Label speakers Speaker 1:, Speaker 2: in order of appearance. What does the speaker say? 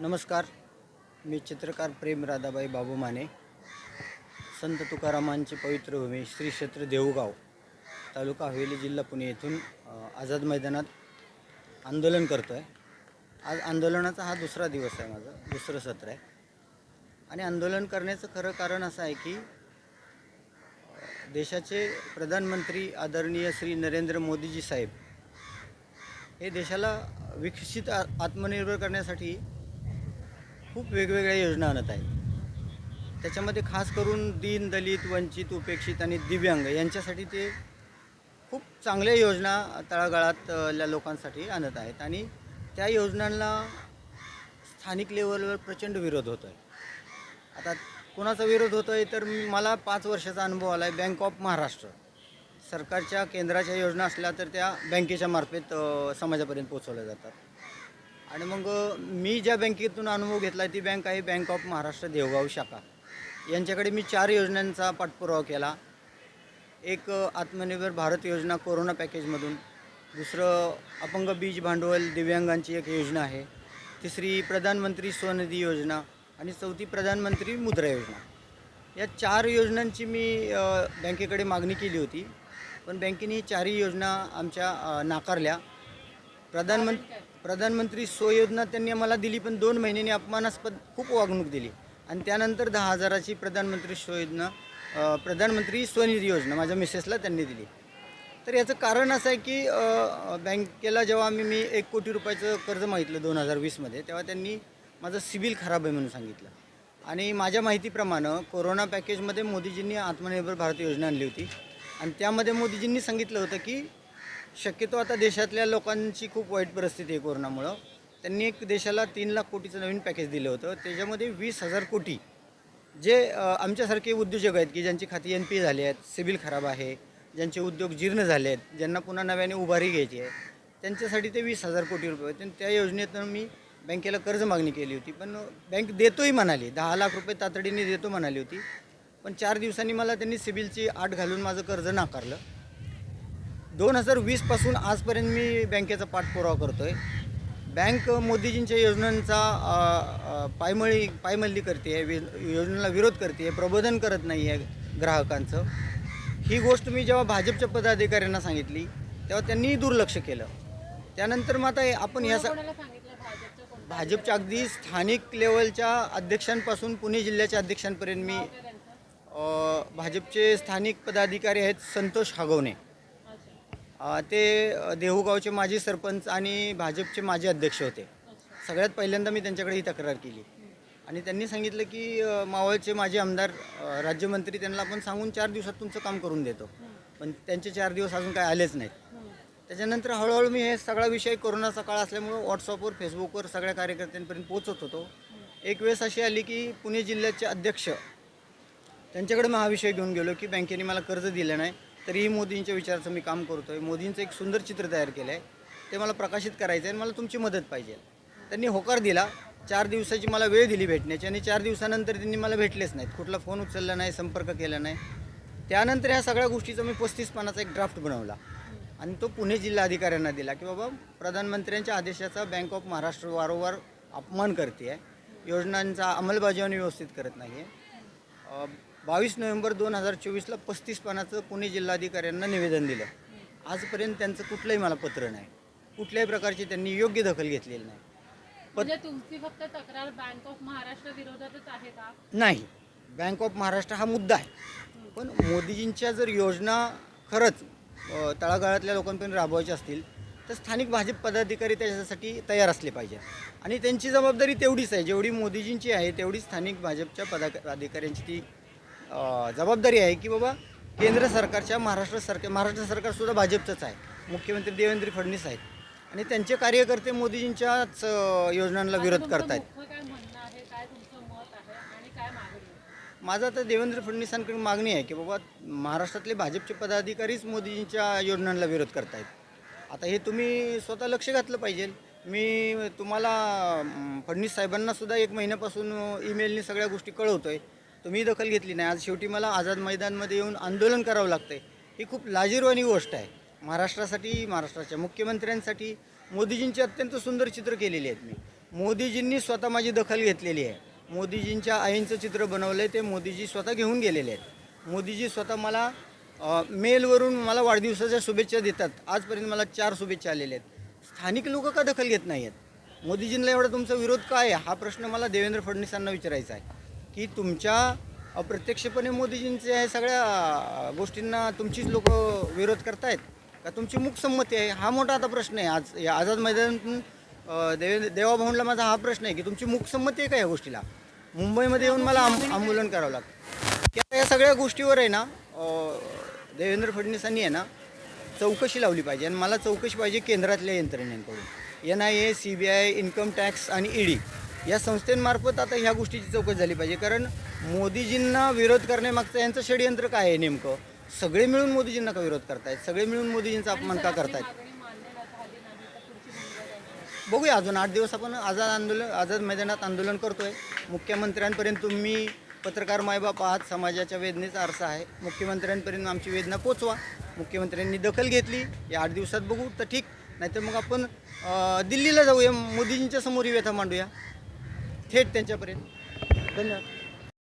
Speaker 1: नमस्कार. मी चित्रकार प्रेम राधाबाई बाबू माने. संत तुकारामांची पवित्र भूमी श्री क्षेत्र देऊगाव तालुका हवेली जिल्हा पुणे येथून आझाद मैदानात आंदोलन करतो आहे आज आंदोलनाचा हा दुसरा दिवस आहे माझा दुसरं सत्र आहे. आणि आंदोलन करण्याचं खरं कारण असं आहे की देशाचे प्रधानमंत्री आदरणीय श्री नरेंद्र मोदीजी साहेब हे देशाला विकसित आ- आत्मनिर्भर करण्यासाठी खूप वेगवेगळ्या योजना आणत आहेत. त्याच्यामध्ये खास करून दीन दलित वंचित उपेक्षित आणि दिव्यांग यांच्यासाठी ते खूप चांगल्या योजना तळागाळातल्या लोकांसाठी आणत आहेत आणि त्या योजनांना स्थानिक लेवलवर प्रचंड विरोध होतो आहे आता कोणाचा विरोध होतो आहे तर मला पाच वर्षाचा अनुभव आला आहे बँक ऑफ महाराष्ट्र सरकारच्या केंद्राच्या योजना असल्या तर त्या बँकेच्या मार्फत समाजापर्यंत पोहोचवल्या जातात. आणि मग मी ज्या बँकेतून अनुभव घेतला ती बँक आहे बँक ऑफ महाराष्ट्र देवगाव शाखा. यांच्याकडे मी चार योजनांचा पाठपुरावा केला. एक आत्मनिर्भर भारत योजना कोरोना पॅकेजमधून. दुसरं अपंग बीज भांडवल दिव्यांगांची एक योजना आहे. तिसरी प्रधानमंत्री स्वनिधी योजना. आणि चौथी प्रधानमंत्री मुद्रा योजना. या चार योजनांची मी बँकेकडे मागणी केली होती. पण बँकेने चारही योजना आमच्या नाकारल्या. प्रधानमंत्री प्रधानमंत्री स्वयोजना त्यांनी आम्हाला दिली पण दोन महिन्यांनी अपमानास्पद खूप वागणूक दिली. आणि त्यानंतर दहा हजाराची प्रधानमंत्री स्वयोजना प्रधानमंत्री स्वनिधी योजना माझ्या मिसेसला त्यांनी दिली. तर याचं कारण असं आहे की बँकेला जेव्हा आम्ही मी एक कोटी रुपयाचं कर्ज मागितलं दोन हजार वीसमध्ये तेव्हा त्यांनी माझं सिबिल खराब आहे म्हणून सांगितलं. आणि माझ्या माहितीप्रमाणे कोरोना पॅकेजमध्ये मोदीजींनी आत्मनिर्भर भारत योजना आणली होती. आणि त्यामध्ये मोदीजींनी सांगितलं होतं की शक्यतो आता देशातल्या लोकांची खूप वाईट परिस्थिती आहे कोरोनामुळं. त्यांनी एक देशाला तीन लाख कोटीचं नवीन पॅकेज दिलं होतं. त्याच्यामध्ये वीस हजार कोटी जे आमच्यासारखे उद्योजक आहेत की ज्यांची खाती एन पी झाली आहेत सिबिल खराब आहे ज्यांचे उद्योग जीर्ण झाले आहेत ज्यांना पुन्हा नव्याने उभारी घ्यायची आहे त्यांच्यासाठी ते वीस हजार कोटी रुपये होते. आणि त्या योजनेतून मी बँकेला कर्ज मागणी केली होती. पण बँक देतोही म्हणाली दहा लाख रुपये तातडीने देतो म्हणाली होती. पण चार दिवसांनी मला त्यांनी सिबिलची आठ घालून माझं कर्ज नाकारलं. दोन हजार वीसपासून आजपर्यंत मी बँकेचा पाठपुरावा करतो आहे बँक मोदीजींच्या योजनांचा पायमळी पायमल्ली करते आहे योजनेला विरोध करते आहे प्रबोधन करत नाही आहे ग्राहकांचं. ही गोष्ट मी जेव्हा भाजपच्या पदाधिकाऱ्यांना सांगितली तेव्हा त्यांनी दुर्लक्ष केलं. त्यानंतर मग आता आपण ह्या
Speaker 2: भाजपच्या
Speaker 1: अगदी स्थानिक लेवलच्या अध्यक्षांपासून पुणे जिल्ह्याच्या अध्यक्षांपर्यंत मी भाजपचे स्थानिक पदाधिकारी आहेत संतोष हागवणे. ते देहूगावचे माजी सरपंच आणि भाजपचे माजी अध्यक्ष होते. सगळ्यात पहिल्यांदा मी त्यांच्याकडे ही तक्रार केली. आणि त्यांनी सांगितलं की मावळचे माजी आमदार राज्यमंत्री त्यांना आपण सांगून चार दिवसात तुमचं काम करून देतो. पण त्यांचे चार दिवस अजून काय आलेच नाहीत. त्याच्यानंतर हळूहळू मी हे सगळा विषय कोरोनाचा काळ असल्यामुळं व्हॉट्सअपवर फेसबुकवर सगळ्या कार्यकर्त्यांपर्यंत पोहोचत होतो. एक वेळेस अशी आली की पुणे जिल्ह्याचे अध्यक्ष त्यांच्याकडे मग हा विषय घेऊन गेलो की बँकेने मला कर्ज दिलं नाही. तरीही मोदींच्या विचाराचं मी काम करतो आहे मोदींचं एक सुंदर चित्र तयार केलं आहे ते मला प्रकाशित करायचं आहे आणि मला तुमची मदत पाहिजे. त्यांनी होकार दिला. चार दिवसाची मला वेळ दिली भेटण्याची आणि चार दिवसानंतर त्यांनी मला भेटलेच नाहीत. कुठला फोन उचलला नाही संपर्क केला नाही. त्यानंतर ह्या सगळ्या गोष्टीचा मी पस्तीस पानाचा एक ड्राफ्ट बनवला. आणि तो पुणे जिल्हा अधिकाऱ्यांना दिला की बाबा प्रधानमंत्र्यांच्या आदेशाचा बँक ऑफ महाराष्ट्र वारंवार अपमान करते आहे योजनांचा अंमलबजावणी व्यवस्थित करत नाही आहे बावीस नोव्हेंबर दोन हजार चोवीसला पस्तीस पानाचं पुणे जिल्हाधिकाऱ्यांना निवेदन दिलं. आजपर्यंत त्यांचं कुठलंही मला पत्र नाही. कुठल्याही प्रकारची त्यांनी योग्य दखल घेतलेली नाही.
Speaker 2: म्हणजे तुमची फक्त तक्रार बँक ऑफ महाराष्ट्र विरोधातच आहे का?
Speaker 1: नाही. बँक ऑफ महाराष्ट्र हा मुद्दा आहे. पण मोदीजींच्या जर योजना खरंच तळागाळातल्या लोकांपर्यंत राबवायच्या असतील तर स्थानिक भाजप पदाधिकारी त्याच्यासाठी तयार असले पाहिजे आणि त्यांची जबाबदारी तेवढीच आहे. जेवढी मोदीजींची आहे तेवढी स्थानिक भाजपच्या पदाधिकाऱ्यांची ती अ, जबाबदारी आहे की बाबा केंद्र सरकारच्या महाराष्ट्र सरकार महाराष्ट्र सरकारसुद्धा भाजपचंच आहे. मुख्यमंत्री देवेंद्र फडणवीस आहेत. आणि त्यांचे कार्यकर्ते मोदीजींच्याच योजनांना विरोध
Speaker 2: तुमचं
Speaker 1: करतायत.
Speaker 2: मुख्य काय म्हणणं आहे? काय तुमचं मत आहे? आणि काय मागणी आहे?
Speaker 1: माझं आता देवेंद्र फडणवीसांकडे मागणी आहे की बाबा महाराष्ट्रातले भाजपचे पदाधिकारीच मोदींच्या योजनांना विरोध करतायत. आता हे तुम्ही स्वतः लक्ष घातलं पाहिजे. मी तुम्हाला फडणवीस साहेबांना सुद्धा एक महिन्यापासून ईमेलने सगळ्या गोष्टी कळवतोय. तुम्ही दखल घेतली नाही. आज शेवटी मला आझाद मैदानमध्ये येऊन आंदोलन करावं लागतंय. ही खूप लाजीरवाणी गोष्ट आहे. महाराष्ट्रासाठी महाराष्ट्राच्या मुख्यमंत्र्यांसाठी मोदीजींची अत्यंत सुंदर चित्र केलेली आहेत मी. मोदीजींनी स्वतः माझी दखल घेतलेली आहे. मोदीजींच्या आईंचं चित्र बनवलं आहे ते मोदीजी स्वतः घेऊन गेलेले आहेत. मोदीजी स्वतः मला मेलवरून मला वाढदिवसाच्या शुभेच्छा देतात. आजपर्यंत मला चार शुभेच्छा आलेल्या आहेत. स्थानिक लोक का दखल घेत नाही आहेत मोदीजींना एवढा तुमचा विरोध काय आहे? हा प्रश्न मला देवेंद्र फडणवीसांना विचारायचा आहे. की तुमच्या अप्रत्यक्षपणे मोदीजींच्या या सगळ्या गोष्टींना तुमचीच लोक विरोध करतायत? का तुमची मुखसंमती आहे? हा मोठा आता प्रश्न आहे. आज या आझाद मैदानातून अ, देवे देवाभाऊंला माझा हा प्रश्न आहे की तुमची मूकसंमती आहे का या गोष्टीला? मुंबईमध्ये येऊन मला आम आंदोलन करावं लागतं. की आता या सगळ्या गोष्टीवर आहे ना देवेंद्र फडणवीसांनी आहे ना चौकशी लावली पाहिजे. आणि मला चौकशी पाहिजे केंद्रातल्या यंत्रणेकडून. N I A C B I income tax आणि ईडी. या संस्थेमार्फत आता ह्या गोष्टीची चौकशी झाली पाहिजे. कारण मोदीजींना विरोध करण्यामागचं यांचं षडयंत्र काय आहे नेमकं? सगळे मिळून मोदीजींना का विरोध करतायत? सगळे मिळून मोदीजींचा अपमान का करतायत? बघूया अजून आठ दिवस आपण आझाद आंदोलन आझाद मैदानात आंदोलन करतोय. मुख्यमंत्र्यांपर्यंत तुम्ही पत्रकार मायबाप आहात समाजाच्या वेदनेचा आरसा आहे. मुख्यमंत्र्यांपर्यंत आमची वेदना पोचवा. मुख्यमंत्र्यांनी दखल घेतली. या आठ दिवसात बघू तर ठीक. नाहीतर मग आपण दिल्लीला जाऊया. मोदीजींच्या समोर ही व्यथा मांडूया थेट त्यांच्यापर्यंत. धन्यवाद.